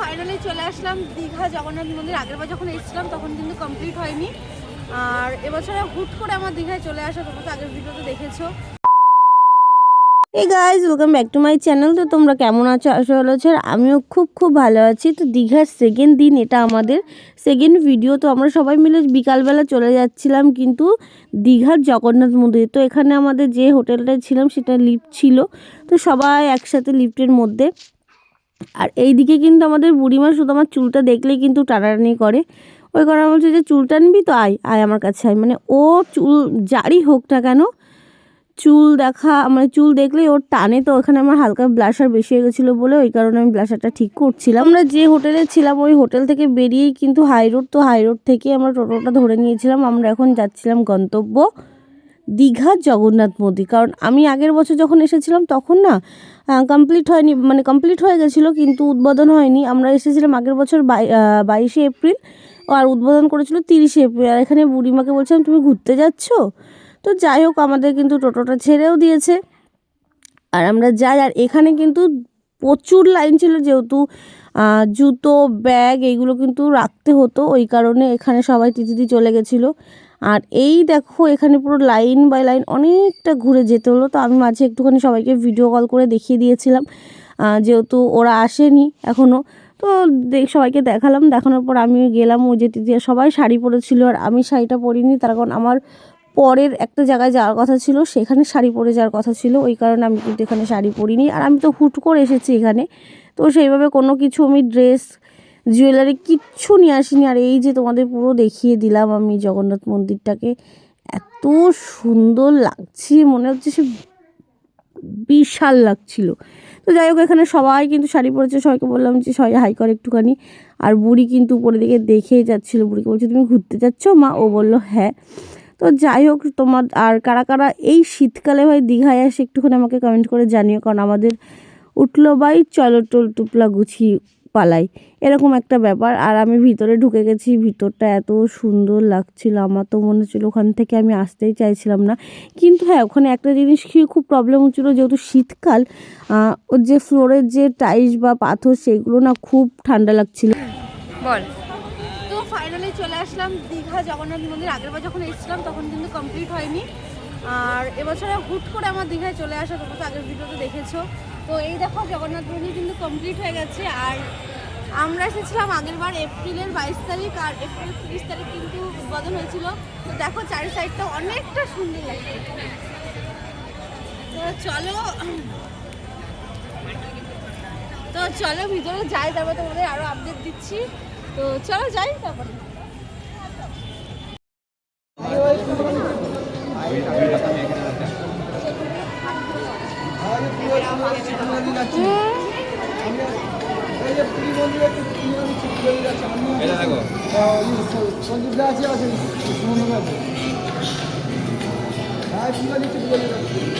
Finally চলে আসলাম দীঘা জগন্নাথ মন্দির। আগের বার যখন এসেছিলাম, তখন কিন্তু কমপ্লিট হয়নি। আর এবছরে হুট করে আমার দীঘায় চলে আসা, তোমরা তো আগের ভিডিওতে দেখেছ। এই guys welcome back to my channel তো তোমরা কেমন আছো? আসলে হচ্ছে আর আমিও খুব খুব ভালো আছি। তো দীঘার সেকেন্ড দিন, এটা আমাদের সেকেন্ড ভিডিও তো আমরা সবাই মিলে বিকালবেলা চলে যাচ্ছিলাম কিন্তু দীঘার জগন্নাথ মন্দির। তো এখানে আমাদের যে হোটেলটায় ছিলাম, সেটা লিফট ছিল। তো সবাই একসাথে লিফটের মধ্যে আর এই দিকে কিন্তু আমাদের বুড়িমা শুধু আমার চুলটা দেখলেই কিন্তু টানাটানি করে। ওই কারণে বলছে যে, চুল টানবি তো? আয় আয় আমার কাছে, আয়। মানে ও চুল যারই হোক না কেন, চুল দেখা মানে চুল দেখলেই ওর টানে তো। ওখানে আমার হালকা ব্লাশার বেশি হয়ে গেছিল বলে ওই কারণে আমি ব্লাশারটা ঠিক করছিলাম। আমরা যে হোটেলে ছিলাম, ওই হোটেল থেকে বেরিয়েই কিন্তু হাই রোড তো হাই রোড থেকে আমরা টোটোটা ধরে নিয়েছিলাম। আমরা এখন যাচ্ছিলাম গন্তব্য। দীঘা জগন্নাথ মন্দির। কারণ আমি আগের বছর যখন এসেছিলাম, তখন না কমপ্লিট হয়নি মানে কমপ্লিট হয়ে গেছিল, কিন্তু উদ্বোধন হয়নি। আমরা এসেছিলাম আগের বছর বাই- বাইশে এপ্রিল, আর উদ্বোধন করেছিল তিরিশে এপ্রিল। আর এখানে বুড়িমাকে বলছিলাম, তুমি ঘুরতে যাচ্ছ? তো যাই হোক, আমাদের কিন্তু টোটোটা ছেড়েও দিয়েছে। আর আমরা যাই, আর এখানে কিন্তু প্রচুর লাইন ছিল যেহেতু জুতো, ব্যাগ এইগুলো কিন্তু রাখতে হতো, ওই কারণে এখানে সবাই তিথিদি চলে গেছিল। আর এই দেখো, এখানে পুরো লাইন বাই লাইন অনেকটা ঘুরে যেতে হলো, তো আমি মাঝে একটুখানি সবাইকে ভিডিও কল করে দেখিয়ে দিয়েছিলাম। যেহেতু ওরা আসেনি এখনও তো দেখ সবাইকে দেখালাম, দেখানোর পর আমি গেলাম, ওই যে সবাই শাড়ি পরেছিল, আর আমি শাড়িটা পরিনি, তার কারণ আমার পরের একটা জায়গায় যাওয়ার কথা ছিল, সেখানে শাড়ি পরে যাওয়ার কথা ছিল। ওই কারণে আমি কিন্তু এখানে শাড়ি পরিনি। আর আমি তো হুট করে এসেছি এখানে। তো সেইভাবে কোনো কিছু আমি ড্রেস, জুয়েলারি কিচ্ছু নিয়ে আসিনি। আর এই যে তোমাদের পুরো দেখিয়ে দিলাম আমি জগন্নাথ মন্দিরটাকে, এত সুন্দর লাগছে। মনে হচ্ছে সে বিশাল লাগছিল। তো যাই হোক, এখানে সবাই কিন্তু শাড়ি পরেছে। সবাইকে বললাম যে, সবাই হাই কর একটুখানি। আর বুড়ি কিন্তু উপরের দিকে দেখেই যাচ্ছিল। বুড়িকে বলছে, তুমি ঘুরতে যাচ্ছ? মা ও বলল হ্যাঁ। তো যাই হোক, তোমার, আর কারা কারা এই শীতকালে ভাই দীঘায় আসে একটুখানি আমাকে কমেন্ট করে জানিও, কারণ আমাদের উঠল বাই চলো টোল টুপলা গুছিয়ে পালাই। এরকম একটা ব্যাপার। আর আমি ভিতরে ঢুকে গেছি, ভিতরটা এত সুন্দর লাগছিল, আমার তো মনে হচ্ছিল ওখান থেকে আমি আসতেই চাইছিলাম না। কিন্তু হ্যাঁ ওখানে একটা জিনিস কি খুব প্রবলেম হচ্ছিল, যেহেতু শীতকাল ওর যে ফ্লোরের যে টাইলস বা পাথর, সেগুলো না খুব ঠান্ডা লাগছিল। বল। তো ফাইনালি চলে আসলাম। দীঘা জগন্নাথ মন্দির। আগের বার যখন এসেছিলাম, তখন কিন্তু কমপ্লিট হয়নি। আর এবছরে হুট করে আমার দীঘায় চলে আসা, তোমরা তো আগের ভিডিওতে দেখেছ। তো এই দেখো, জগন্নাথ মন্দির কিন্তু কমপ্লিট হয়ে গেছে। আর আমরা এসেছিলাম আগের বার এপ্রিলের বাইশ তারিখ, আর এপ্রিল তিরিশ তারিখ কিন্তু উদ্বোধন হয়েছিল। তো দেখো চারি সাইডটা অনেকটা সুন্দর লাগছে। তো চলো তো চলো, ভিতরে যাই, তারপর তোমাদের আরও আপডেট দিচ্ছি। তো চলো যাই তারপরে সঞ্জীবদা আছে হ্যাঁ আছে